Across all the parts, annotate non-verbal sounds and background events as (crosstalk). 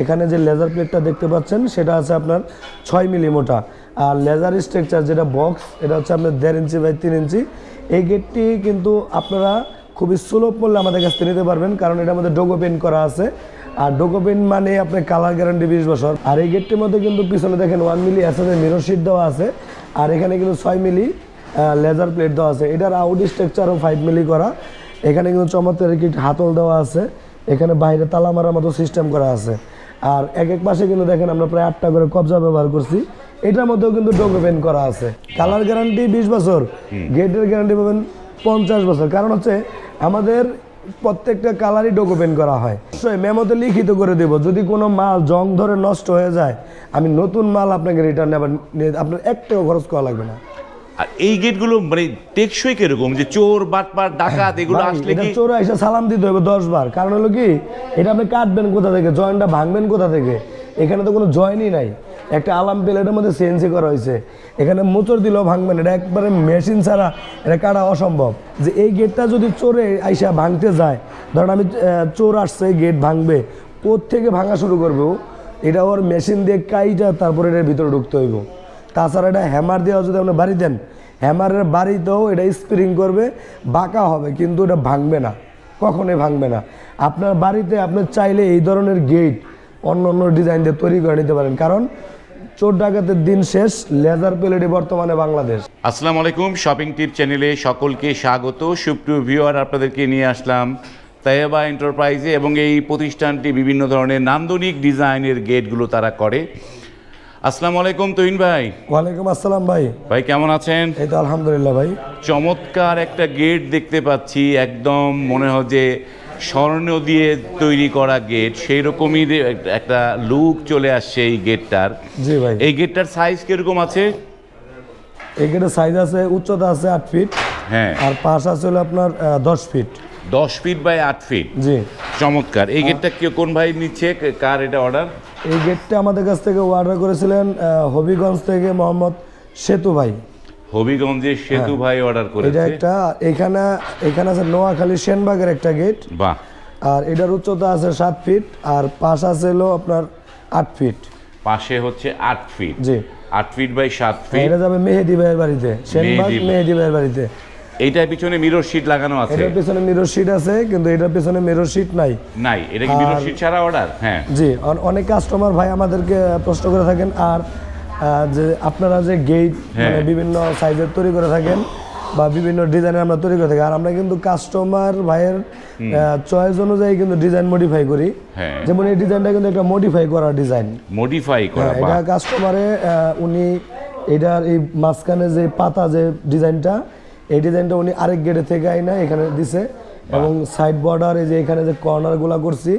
এখানে যে লেজার প্লেটটা দেখতে পাচ্ছেন, সেটা আছে আপনার ছয় মিলি মোটা আর লেজার স্ট্রাকচার যেটা বক্স এটা হচ্ছে আপনার দেড় ইঞ্চি বাই তিন ইঞ্চি। এই গেটটি কিন্তু আপনারা খুবই সুলভ মূল্যে আমাদের কাছ থেকে নিতে পারবেন, কারণ এটার মধ্যে ডোগো পেন্ট করা আছে। আর ডোগো পেন্ট মানে আপনার কালার গ্যারান্টি বিশ বছর। আর এই গেটটির মধ্যে কিন্তু পিছনে দেখেন ওয়ান মিলি এসএসের মিরর শিট দেওয়া আছে। আর এখানে কিন্তু ছয় মিলি লেজার প্লেট দেওয়া আছে। এটার আউট স্ট্রাকচারও ফাইভ মিলি করা। এখানে কিন্তু চমৎকার একটি হাতল দেওয়া আছে। এখানে বাইরে তালা মারার মতো সিস্টেম করা আছে। আর এক এক পাশে কিন্তু দেখেন আমরা প্রায় আটটা করে কবজা ব্যবহার করছি। এটার মধ্যেও কিন্তু ডোগো পেন্ট করা আছে। কালার গ্যারান্টি বিশ বছর গেটের গ্যারান্টি পাবেন পঞ্চাশ বছর। কারণ হচ্ছে আমাদের প্রত্যেকটা কালারই ডকুমেন্ট করা হয়। অবশ্যই মেমোতে লিখিত করে দেব, যদি কোনো মাল জং ধরে নষ্ট হয়ে যায়, আমি নতুন মাল আপনাকে রিটার্ন নেবার আপনার একটাও খরচ করা লাগবে না। আর এই গেটগুলো মানে টেকসই কীরকম? যে চোর বাটপার ডাকাত এগুলো আসলে কি চোরা এসে সালাম দিতে হবে দশ বার। কারণ হলো কি এটা আপনি কাটবেন কোথা থেকে? জয়েন্টটা ভাঙবেন কোথা থেকে? এখানে তো কোনো জয়েনই নাই। একটা আলাম প্লেটের মধ্যে সিএনসি করা হয়েছে। এখানে মোচর দিলেও ভাঙবেন এটা একবারে মেশিন ছাড়া এটা কাটা অসম্ভব। যে এই গেটটা যদি চোরে আইসা ভাঙতে যায় ধরেন আমি চোর আসছে গেট ভাঙবে থেকে ভাঙা শুরু করব? এটা ওর মেশিন দিয়ে কাইটা তারপরে এটার ভিতরে ঢুকতে হইব। তাছাড়া এটা হ্যামার দেওয়া যদি আপনি বাড়ি দেন হ্যামারের বাড়িতেও এটা স্প্রিং করবে, বাঁকা হবে, কিন্তু এটা ভাঙবে না, কখনোই ভাঙবে না। আপনার বাড়িতে আপনি চাইলে এই ধরনের গেট অন্য অন্য ডিজাইন দিয়ে তৈরি করে নিতে পারেন, কারণ চোর ডাকাতের দিন শেষ লেজার প্লেটে বর্তমানে বাংলাদেশ। আসসালামু আলাইকুম শপিং টিপ চ্যানেলে সকলকে স্বাগত। সুপ্রিয় ভিউয়ার আপনাদেরকে নিয়ে আসলাম তাইবা এন্টারপ্রাইজে এবং এই প্রতিষ্ঠানটি বিভিন্ন ধরনের নান্দনিক ডিজাইনের গেটগুলো তারা করে। আসসালামু আলাইকুম তুহিন ভাই। ওয়ালাইকুম আসসালাম ভাই। ভাই কেমন আছেন? এই তো আলহামদুলিল্লাহ ভাই। চমৎকার একটা গেট দেখতে পাচ্ছি একদম মনে হয় যে স্বর্ণ দিয়ে তৈরি করা গেট সেই রকমই একটা লুক চলে আসছে এই গেটটার জি ভাই। এই গেটটার সাইজ কীরকম আছে? এই গেটের সাইজ আছে উচ্চতা আছে আট ফিট হ্যাঁ। আর পাশ আছে হলো আপনার দশ ফিট দশ ফিট বাই আট ফিট জি। চমৎকার। এই গেটটা কে কোন ভাই নিচ্ছে? কার এটা অর্ডার এই গেটটা আমাদের কাছ থেকে অর্ডার করেছিলেন হবিগঞ্জ থেকে মোহাম্মদ সেতু ভাই। হবিগঞ্জের সেতু ভাই অর্ডার এটা একটা এখানে এখানে আছে নোয়াখালী সেনবাগের একটা গেট বাহ। আর এটার উচ্চতা আছে সাত ফিট আর পাশ আছে হলো আপনার আট ফিট পাশে হচ্ছে আট ফিট জি। আট ফিট বাই সাত ফিট এটা যাবে মেহেদি ভাইয়ের বাড়িতে। সেনবাগ মেহেদি ভাইয়ের বাড়িতে। এইটার পিছনে মিরর শিট লাগানো আছে। এটার পেছনে মিরর শিট আছে কিন্তু এটার পেছনে মিরর শিট নাই। নাই এটা কি মিরর শিট ছাড়া অর্ডার হ্যাঁ। জি অনেক কাস্টমার ভাই আমাদেরকে প্রশ্ন করে থাকেন আর যে আপনারা যে গেট হ্যাঁ। মানে বিভিন্ন সাইজের তৈরি করে থাকেন বা বিভিন্ন ডিজাইনের আমরা তৈরি করে থাকি আর আমরা কিন্তু কাস্টমার ভাইয়ের চয়েস অনুযায়ী কিন্তু ডিজাইন মডিফাই করি। হ্যাঁ। যেমন এই ডিজাইনটা কিন্তু একটা মডিফাই করা ডিজাইন মডিফাই করা হ্যাঁ, এটা কাস্টমারে উনি এটার এই মাঝখানে যে পাতা যে ডিজাইনটা এই ডিজাইনটা উনি আরেক গেটে থেকে আইনা এখানে দিছে। এবং সাইড বর্ডার এই যে এখানে যে কর্নারগুলো করছি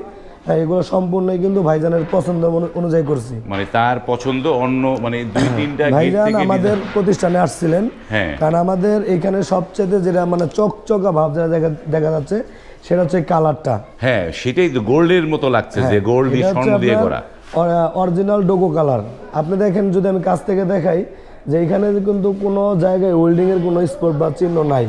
হ্যাঁ, এগুলো সম্পূর্ণই কিন্তু ভাইজানের পছন্দ অনুযায়ী করছি। মানে তার পছন্দ অন্য মানে দুই তিনটা ভাইজান আমাদের প্রতিষ্ঠানে আসছিলেন। হ্যাঁ। কারণ আমাদের এখানে সবচেয়ে যেটা মানে চকচকা ভাব যেটা দেখা দেখা যাচ্ছে সেটা হচ্ছে কালারটা। হ্যাঁ সেটাই তো গোল্ডের মতো লাগছে যে গোল্ড দিয়ে স্বর্ণ দিয়ে করা। অরিজিনাল ডোগো কালার। আপনি দেখেন যদি আমি কাছ থেকে দেখাই যে এখানে কিন্তু কোনো জায়গায় ওয়েল্ডিংয়ের কোনো স্পট বা চিহ্ন নাই।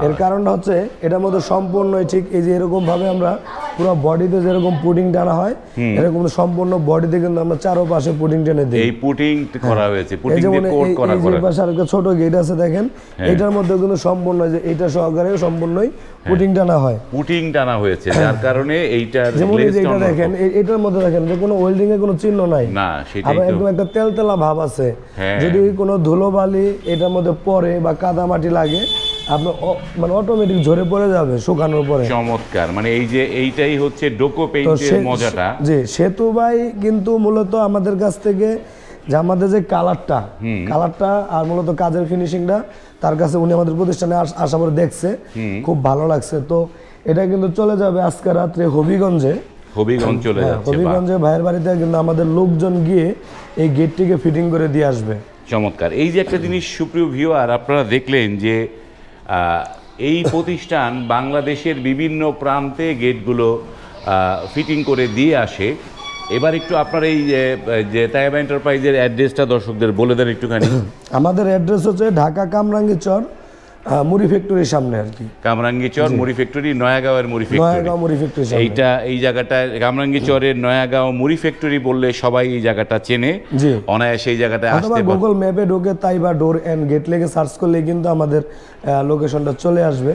এর কারণটা হচ্ছে এটার মধ্যে সম্পূর্ণই ঠিক এই যে এরকম ভাবে আমরা পুরো বডিতে যেরকম পুডিং টানা হয় এরকম সম্পূর্ণ বডিতে কিন্তু আমরা চারোপাশে পুডিং টেনে দিই। এই পুটিং করা হয়েছে পুটিং দিয়ে কোট এই- করা এই যে করা। পাশে আরেকটা ছোট গেট আছে দেখেন হ্যাঁ। এটার মধ্যে কিন্তু সম্পূর্ণ যে এটা সহকারে সম্পূর্ণই পুডিং টানা হয়। পুটিং টানা হয়েছে যার কারণে এইটার যেমন এই যে এটা দেখেন এটার মধ্যে দেখেন যে কোনো ওয়েল্ডিং এর কোনো চিহ্ন নাই। না সেটাই আবার একদম একটা তেলতেলা ভাব আছে। হ্যাঁ। যদি কোনো ধুলোবালি এটার মধ্যে পড়ে বা কাদা মাটি লাগে আপনার মানে অটোমেটিক ঝরে পড়ে যাবে শুকানোর পরে। চমৎকার। মানে এই যে এইটাই হচ্ছে ডোকো পেইন্টের মজাটা। জি সেতু ভাই কিন্তু মূলত আমাদের কাছ থেকে যে আমাদের যে কালারটা কালারটা আর মূলত কাজের ফিনিশিংটা তার কাছে উনি আমাদের প্রতিষ্ঠানে আস- পরে দেখছে। খুব ভালো লাগছে। তো এটা কিন্তু চলে যাবে আজকে রাত্রে হবিগঞ্জে। হবিগঞ্জ চলে হ্যাঁ, যাচ্ছে হবিগঞ্জে ভাইয়ের বাড়িতে কিন্তু আমাদের লোকজন গিয়ে এই গেটটিকে ফিটিং করে দিয়ে আসবে। চমৎকার। এই যে একটা জিনিস সুপ্রিয় ভিউয়ার আপনারা দেখলেন যে এই প্রতিষ্ঠান বাংলাদেশের বিভিন্ন প্রান্তে গেটগুলো ফিটিং করে দিয়ে আসে। এবার একটু আপনার এই যে- তায়াবা এন্টারপ্রাইজের অ্যাড্রেসটা দর্শকদের বলে দেন একটুখানি। (coughs) আমাদের অ্যাড্রেস হচ্ছে ঢাকা কামরাঙ্গি চর আহ, মুড়ি ফ্যাক্টরির সামনে আর কি। কামরাঙ্গি চর মুড়ি ফ্যাক্টরি নয়াগাঁওয়ের মুড়ি ফ্যাক্টরি। নয়াগাঁও মুড়ি ফ্যাক্টরির সামনে। এইটা এই জায়গাটা কামরাঙ্গি চরের নয়াগাঁও মুড়ি ফ্যাক্টরি বললে সবাই এই জায়গাটা চেনে। জি। অনায়াসে এই জায়গাটায় আসতে গুগল ম্যাপে ঢুকে তাই বা ডোর অ্যান্ড গেট লেগে সার্চ করলে কিন্তু আমাদের লোকেশনটা চলে আসবে।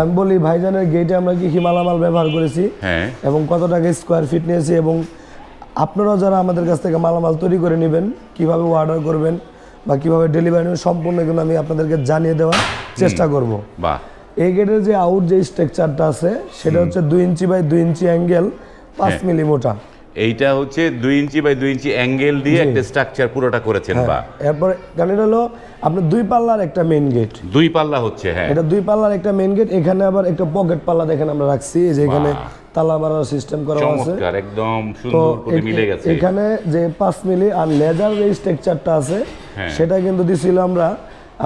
আমি বলি ভাইজানের গেটে আমরা কি হিমালামাল ব্যবহার করেছি? হ্যাঁ। এবং কত টাকা স্কোয়ার ফিট নিয়েছি? এবং আপনারাও যারা আমাদের কাছ থেকে মালামাল তৈরি করে নেবেন কীভাবে অর্ডার করবেন বা কীভাবে ডেলিভারি সম্পূর্ণ এগুলো আমি আপনাদেরকে জানিয়ে দেওয়ার চেষ্টা করব। বা এই গেটের যে আউট যে স্ট্রাকচারটা আছে সেটা হচ্ছে দুই ইঞ্চি বাই দুই ইঞ্চি অ্যাঙ্গেল পাঁচ হ্যাঁ। মিলি মোটা। এইটা হচ্ছে দুই ইঞ্চি বাই দুই ইঞ্চি অ্যাঙ্গেল দিয়ে একটা স্ট্রাকচার পুরোটা করেছেন বা। এরপরে কারণ হলো আপনার দুই পাল্লার একটা মেইন গেট দুই পাল্লা হচ্ছে হ্যাঁ। এটা দুই পাল্লার একটা মেইন গেট এখানে আবার একটা পকেট পাল্লা দেখেন আমরা রাখছি এই যে এখানে তালা মারার সিস্টেম করা আছে। একদম সুন্দর করে মিলে গেছে। এখানে যে পাঁচ মিলি আর লেজার যে স্ট্রাকচারটা আছে হ্যাঁ। সেটা কিন্তু দিছিল আমরা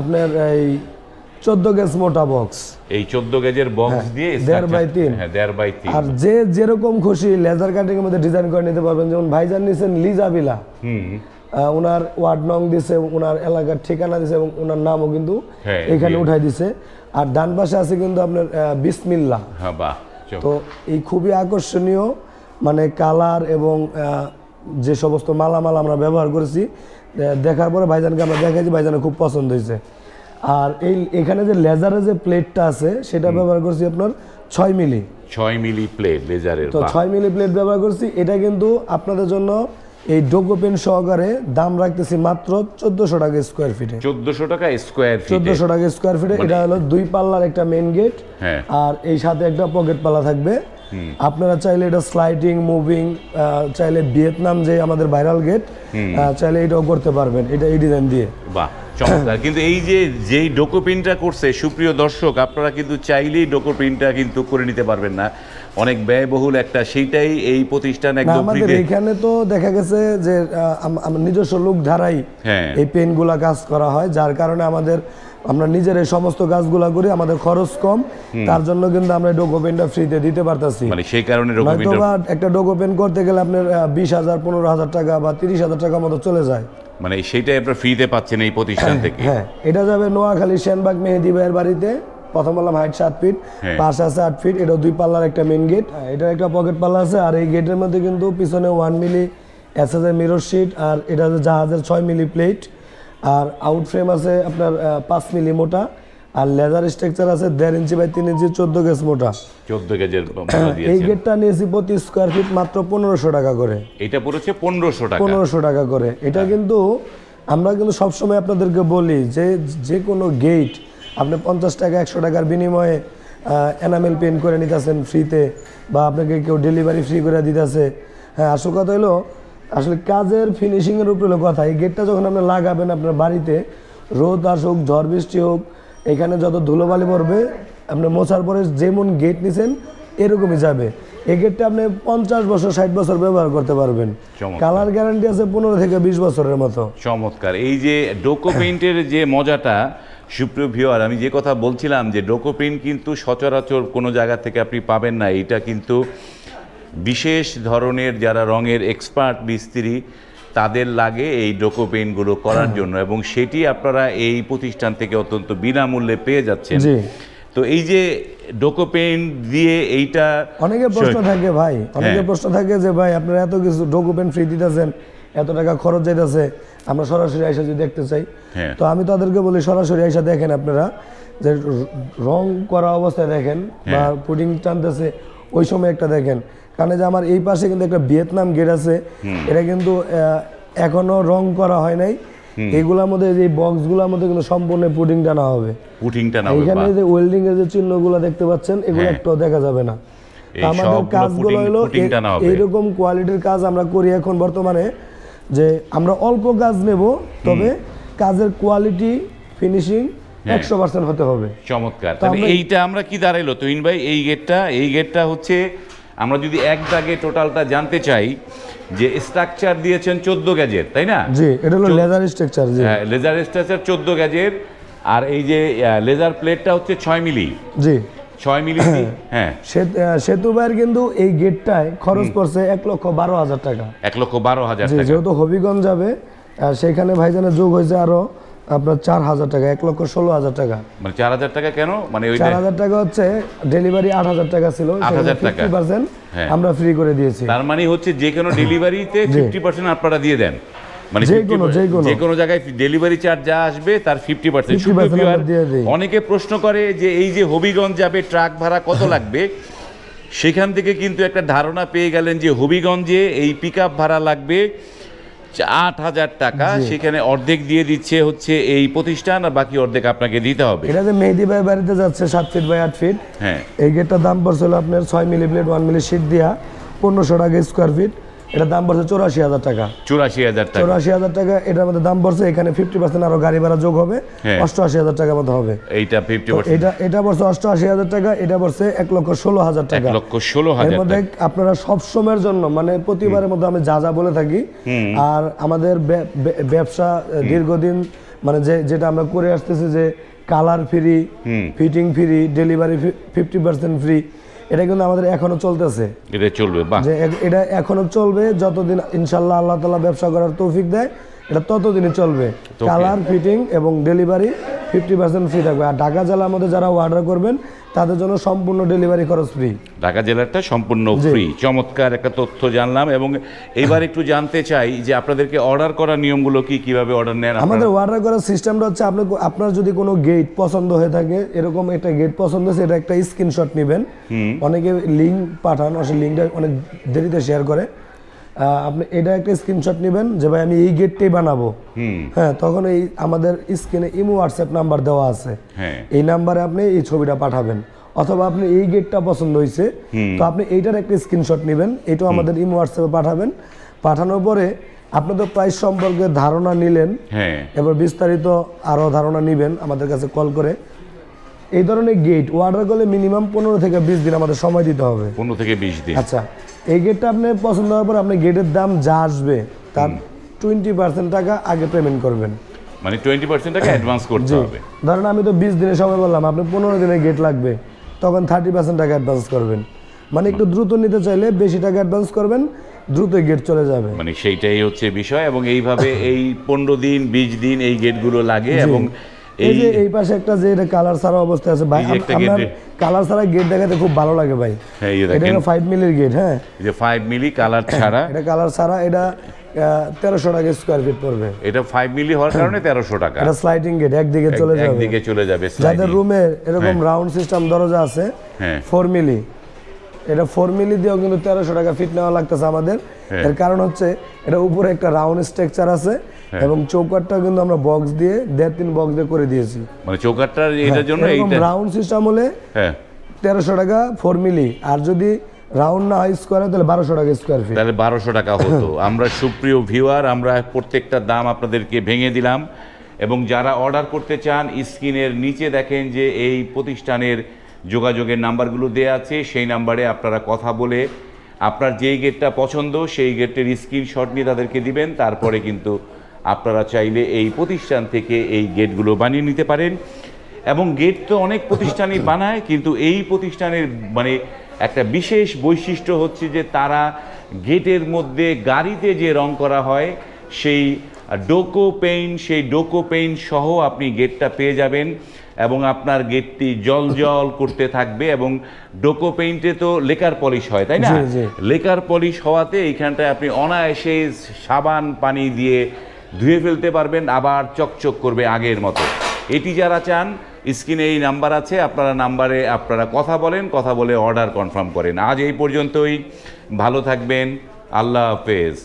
আপনার এই চোদ্দ গেজ মোটা বক্স এই চোদ্দ গেজের বক্স দিয়ে হ্যাঁ, দেড় বাই। হ্যাঁ বাই আর যে যেরকম খুশি লেজার কাটিং এর মধ্যে ডিজাইন করে নিতে পারবেন যেমন ভাইজান নিছেন লিজাবিলা হুম। ওনার ওয়ার্ড নং দিছে ওনার এলাকার ঠিকানা দিছে এবং ওনার নামও কিন্তু হ্যাঁ, এখানে উঠাই দিছে। আর ডান পাশে আছে কিন্তু আপনার বিসমিল্লা। হ্যাঁ বাহ তো এই খুবই আকর্ষণীয় মানে কালার এবং যে সমস্ত মালামাল আমরা ব্যবহার করেছি দেখার পরে ভাইজানকে আমরা দেখাইছি ভাইজানের খুব পছন্দ হয়েছে। আর এই এখানে যে লেজারের যে প্লেটটা আছে সেটা ব্যবহার করছি আপনার ছয় মিলি। ছয় মিলি প্লেট লেজারের তো ছয় মিলি প্লেট ব্যবহার করছি। এটা কিন্তু আপনাদের জন্য এই ডোকো পেন সহকারে দাম রাখতেছি মাত্র চোদ্দশো টাকা স্কোয়ার ফিটে চোদ্দশো টাকা স্কোয়ার ফিট চোদ্দশো টাকা স্কোয়ার ফিটে এটা হলো দুই পাল্লার একটা মেইন গেট হ্যাঁ। আর এই সাথে একটা পকেট পাল্লা থাকবে। আপনারা চাইলে এটা স্লাইডিং মুভিং চাইলে ভিয়েতনাম যে আমাদের ভাইরাল গেট চাইলে এটাও করতে পারবেন এটা এই ডিজাইন দিয়ে। বাহ চমৎকার। কিন্তু এই যে যেই ডোকো প্রিন্টটা করছে সুপ্রিয় দর্শক আপনারা কিন্তু চাইলেই ডোকো প্রিন্টটা কিন্তু করে নিতে পারবেন না। অনেক ব্যয়বহুল একটা সেইটাই এই প্রতিষ্ঠান একদম আমাদের এখানে তো দেখা গেছে যে আমার নিজস্ব লোক ধারাই হ্যাঁ। এই পেনগুলা কাজ করা হয় যার কারণে আমাদের আমরা নিজের এই সমস্ত কাজগুলা করি আমাদের খরচ কম। তার জন্য কিন্তু আমরা ডোকো পেনটা ফ্রিতে দিতে পারতাছি। মানে সেই কারণে প্রিন্টার একটা ডোকো পেন করতে গেলে আপনার বিশ হাজার পনেরো হাজার টাকা বা তিরিশ হাজার টাকা মতো চলে যায়। মানে সেইটাই আপনারা ফ্রিতে পাচ্ছেন এই প্রতিষ্ঠান থেকে। হ্যাঁ। এটা যাবে নোয়াখালী সেনবাগ মেহেদি ভাইয়ের বাড়িতে। প্রথম বললাম হাইট সাত ফিট হ্যাঁ। পাশ আছে আট ফিট এটা দুই পাল্লার একটা মেন গেট এটা একটা পকেট পাল্লা আছে আর এই গেটের মধ্যে কিন্তু পিছনে one milli S S mirror sheet আর এটা জাহাজের ছয় মিলি প্লেট আর আউট ফ্রেম আছে আপনার পাঁচ মিলি মোটা আর লেজার স্ট্রাকচার আছে দেড় ইঞ্চি বাই তিন ইঞ্চি চোদ্দ গেজ মোটা। চোদ্দ গেজের (clears throat) এই গেটটা নিয়েছি প্রতি স্কোয়ার ফিট মাত্র পনেরোশো টাকা করে। এটা পড়েছে পনেরোশো টাকা। পনেরোশো টাকা করে। এটা কিন্তু আমরা কিন্তু সবসময় আপনাদেরকে বলি যে যে কোনো গেট আপনি পঞ্চাশ টাকা একশো টাকার বিনিময়ে এনামেল পেন্ট করে নিতেছেন ফ্রিতে বা আপনাকে কেউ ডেলিভারি ফ্রি করে দিতেছে। হ্যাঁ আসল কথা হলো আসলে কাজের ফিনিশিংয়ের উপরে হলো কথা এই গেটটা যখন আপনি লাগাবেন আপনার বাড়িতে রোদ আসুক ঝড় বৃষ্টি হোক এখানে যত ধুলোবালি পড়বে আপনি মোছার পরে যেমন গেট নিছেন এরকমই যাবে। এই গেটটা আপনি পঞ্চাশ বছর ষাট বছর ব্যবহার করতে পারবেন। কালার গ্যারান্টি আছে পনেরো থেকে বিশ বছরের মতো। চমৎকার। এই যে ডোকো পেইন্টের যে মজাটা সুপ্রিয় ভিওয়ার আমি যে কথা বলছিলাম যে ডোকো পেইন্ট কিন্তু সচরাচর কোনো জায়গা থেকে আপনি পাবেন না এটা কিন্তু বিশেষ ধরনের যারা রঙের এক্সপার্ট মিস্ত্রি তাদের লাগে এই ডোকো পেইন্টগুলো করার জন্য এবং সেটি আপনারা এই প্রতিষ্ঠান থেকে অত্যন্ত বিনামূল্যে পেয়ে যাচ্ছেন। তো এই যে ডোকো পেইন্ট দিয়ে এইটা অনেকে প্রশ্ন থাকে ভাই অনেকে প্রশ্ন থাকে যে ভাই আপনারা এত কিছু ডকুমেন্ট ফ্রি দিতেছেন এত টাকা খরচ যাইতেছে আমরা সরাসরি আইসা যদি দেখতে চাই। হ্যাঁ। তো আমি তাদেরকে বলি সরাসরি আইসা দেখেন আপনারা যে রং করা অবস্থায় দেখেন বা পুডিং টানতেছে ওই সময় একটা দেখেন। কারণ যে আমার এই পাশে কিন্তু একটা ভিয়েতনাম গেট আছে এটা কিন্তু এখনও রং করা হয় নাই। এগুলোর মধ্যে যে বক্সগুলোর মধ্যে কিন্তু সম্পূর্ণ পুডিং টানা হবে। পুটিংটা না এইখানে যে ওয়েল্ডিং এর যে চিহ্নগুলো দেখতে পাচ্ছেন এগুলো হ্যাঁ। একটু দেখা যাবে না। আমাদের কাজগুলো হলো পুটিং টানা এইরকম কোয়ালিটির কাজ আমরা করি এখন বর্তমানে যে আমরা অল্প কাজ নেব তবে কাজের কোয়ালিটি ফিনিশিং হ্যাঁ। একশো পার্সেন্ট হতে হবে। চমৎকার। তাহলে এইটা আমরা কি দাঁড়াইলো? তুহিন ভাই এই গেটটা এই গেটটা হচ্ছে আমরা যদি এক দাগে টোটালটা জানতে চাই যে স্ট্রাকচার দিয়েছেন চোদ্দ গ্যাজের তাই না? জি এটা হলো লেজার স্ট্রাকচার জি। লেজার স্ট্রাকচার চোদ্দ গ্যাজের আর এই যে লেজার প্লেটটা হচ্ছে ছয় মিলি জি। ছয় মিলি (coughs) হ্যাঁ। সেতু ভাইয়ের কিন্তু এই গেটটায় খরচ পড়ছে এক লক্ষ বারো হাজার টাকা। এক লক্ষ বারো হাজার যেহেতু হবিগঞ্জ যাবে সেখানে ভাইজানের যোগ হয়েছে আরও আপনার চার হাজার টাকা এক লক্ষ ষোলো হাজার টাকা। মানে চার হাজার টাকা কেন? মানে চার হাজার টাকা হচ্ছে ডেলিভারি আট হাজার টাকা ছিল 8,000 টাকা। ফিফটি পার্সেন্ট হ্যাঁ। আমরা ফ্রি করে দিয়েছি। তার মানে হচ্ছে যে কোনো ডেলিভারিতে ফিফটি পার্সেন্ট আপনারা দিয়ে দেন। মানে যে কোনো, জায়গায় ডেলিভারি চার্জ যা আসবে তার ফিফটি পার্সেন্ট 50% আমরা দিয়ে দিই। অনেকে প্রশ্ন করে যে এই যে হবিগঞ্জ যাবে ট্রাক ভাড়া কত লাগবে? সেখান থেকে কিন্তু একটা ধারণা পেয়ে গেলেন যে হবিগঞ্জে এই পিক ভাড়া লাগবে আট হাজার টাকা। সেখানে অর্ধেক দিয়ে দিচ্ছে হচ্ছে এই প্রতিষ্ঠান আর বাকি অর্ধেক আপনাকে দিতে হবে। এটা যে মেহেদি ভাই বাড়িতে যাচ্ছে সাত ফিট বাই আট ফিট হ্যাঁ। এই গেটটার দাম পড়ছিল আপনার ছয় milli plate one milli sheet দিয়া পনেরোশো টাকা স্কোয়ার ফিট এটার দাম পড়ছে চৌরাশি হাজার টাকা। চুরাশি হাজার টাকা। চৌরাশি হাজার টাকা এটার মধ্যে দাম পড়ছে এখানে ফিফটি পার্সেন্ট আরও গাড়ি ভাড়া যোগ হবে হ্যাঁ। অষ্টআশি হাজার টাকার মতো হবে। এইটা ফিফটি এটা এটা পড়ছে অষ্টআশি হাজার টাকা এটা পড়ছে এক লক্ষ ষোলো হাজার টাকা। লক্ষ ষোলো এর হাজার মধ্যে আপনারা সব সময়ের জন্য মানে প্রতিবারের মধ্যে আমি যা যা বলে থাকি আর আমাদের ব্যবসা দীর্ঘদিন মানে যে যেটা আমরা করে আসতেছি যে colour free fitting free delivery fifty percent free এটা কিন্তু আমাদের এখনও চলতেছে। এটা চলবে বাহ। যে এটা এখনও চলবে যতদিন ইনশাল্লাহ আল্লাহ তালা ব্যবসা করার তৌফিক দেয় এটা ততদিনই চলবে। কালার ফিটিং এবং ডেলিভারি ফিফটি পার্সেন্ট ফ্রি থাকবে। আর ঢাকা জেলার মধ্যে যারা অর্ডার করবেন তাদের জন্য সম্পূর্ণ ডেলিভারি খরচ ফ্রি ঢাকা জেলাটা সম্পূর্ণ ফ্রি চমৎকার একটা তথ্য জানলাম এবং এবার একটু জানতে চাই যে আপনাদেরকে অর্ডার করার নিয়মগুলো কি কীভাবে অর্ডার নেন আমাদের অর্ডার করার সিস্টেমটা হচ্ছে আপনি আপনার যদি কোনো গেট পছন্দ হয়ে থাকে এরকম একটা গেট পছন্দ হয়েছে এটা একটা স্ক্রিনশট নেবেন। অনেকে লিঙ্ক পাঠান আসলে লিঙ্কটা অনেক দেরিতে শেয়ার করে। আপনি এটা একটা স্ক্রিনশট নেবেন যে ভাই আমি এই গেটটাই বানাবো। হ্যাঁ তখন এই আমাদের স্ক্রিনে ইমো হোয়াটসঅ্যাপ নাম্বার দেওয়া আছে। হ্যাঁ। এই নাম্বারে আপনি এই ছবিটা পাঠাবেন। অথবা আপনি এই গেটটা পছন্দ হয়েছে তো আপনি এইটার একটা স্ক্রিনশট নেবেন এটাও আমাদের ইমো হোয়াটসঅ্যাপে পাঠাবেন। পাঠানোর পরে আপনি তো প্রাইস সম্পর্কে ধারণা নিলেন। হ্যাঁ। এবার বিস্তারিত আরও ধারণা নেবেন আমাদের কাছে কল করে। এই ধরনের গেট অর্ডার করলে মিনিমাম পনেরো থেকে বিশ দিন আমাদের সময় দিতে হবে। পনেরো থেকে বিশ দিন। আচ্ছা এই গেটটা আপনি পছন্দ হওয়ার পর আপনি গেটের দাম যা আসবে তার টোয়েন্টি পার্সেন্ট টাকা আগে পেমেন্ট করবেন। মানে টোয়েন্টি পার্সেন্ট টাকা অ্যাডভান্স করতে হবে। ধরেন আমি তো বিশ দিনের সময় বললাম আপনি পনেরো দিনের গেট লাগবে তখন থার্টি পার্সেন্ট টাকা অ্যাডভান্স করবেন। মানে একটু দ্রুত নিতে চাইলে বেশি টাকা অ্যাডভান্স করবেন দ্রুত গেট চলে যাবে। মানে সেইটাই হচ্ছে বিষয় এবং এইভাবে (coughs) এই পনেরো দিন বিশ দিন এই গেটগুলো লাগে এবং এই যে এই পাশে একটা যে এটা কালার ছাড়া অবস্থা আছে ভাই আপনার কালার ছাড়া গেট দেখাতে খুব ভালো লাগে ভাই। হ্যাঁ এটা দেখেন। একটা ফাইভ মিলির গেট হ্যাঁ যে ফাইভ মিলি কালার ছাড়া এটা কালার ছাড়া এটা তেরোশো টাকা স্কোয়ার ফিট পড়বে। এটা ফাইভ মিলি হওয়ার কারণে (coughs) তেরোশো টাকা। এটা স্লাইডিং গেট একদিকে চলে যাবে। একদিকে চলে যাবে যাদের রুমে এরকম রাউন্ড সিস্টেম দরজা আছে হ্যাঁ। ফোর মিলি এটা ফোর মিলি দিয়েও কিন্তু তেরোশো টাকা ফিট নেওয়া লাগতেছে আমাদের। হ্যাঁ। এর কারণ হচ্ছে এটা উপরে একটা রাউন্ড স্ট্রাকচার আছে হ্যাঁ। এবং চৌকাটটা কিন্তু আমরা বক্স দিয়ে দেড় তিন বক্স দিয়ে করে দিয়েছি। মানে চৌকাটটার এটার জন্য হ্যাঁ, এরকম এইটা রাউন্ড সিস্টেম হলে তেরোশো টাকা ফোর মিলি আর যদি রাউন্ড না হয় স্কোয়ার তাহলে বারোশো টাকা স্কোয়ার ফিট তাহলে বারোশো টাকা হতো। (laughs) আমরা সুপ্রিয় ভিউয়ার আমরা প্রত্যেকটা দাম আপনাদেরকে ভেঙে দিলাম। এবং যারা অর্ডার করতে চান স্ক্রিনের নিচে দেখেন যে এই প্রতিষ্ঠানের যোগাযোগের নাম্বারগুলো দেওয়া আছে সেই নাম্বারে আপনারা কথা বলে আপনার যেই গেটটা পছন্দ সেই গেটের স্ক্রিনশট নিয়ে তাদেরকে দিবেন। তারপরে কিন্তু আপনারা চাইলে এই প্রতিষ্ঠান থেকে এই গেটগুলো বানিয়ে নিতে পারেন। এবং গেট তো অনেক প্রতিষ্ঠানই (coughs) বানায় কিন্তু এই প্রতিষ্ঠানের মানে একটা বিশেষ বৈশিষ্ট্য হচ্ছে যে তারা গেটের মধ্যে গাড়িতে যে রং করা হয় সেই ডোকো পেইন সেই ডোকো পেইন সহ আপনি গেটটা পেয়ে যাবেন। এবং আপনার গেটটি জল জল করতে থাকবে এবং ডোকো পেইন্টে তো লেকার পলিশ হয় তাই না। লেকার পলিশ হওয়াতে এইখানটায় আপনি অনায়াসে সাবান পানি দিয়ে ধুয়ে ফেলতে পারবেন আবার চকচক করবে আগের মতো। এটি যারা চান স্ক্রিনে এই নাম্বার আছে আপনারা নাম্বারে আপনারা কথা বলেন কথা বলে অর্ডার কনফার্ম করেন। আজ এই পর্যন্তই। ভালো থাকবেন। আল্লাহ হাফেজ।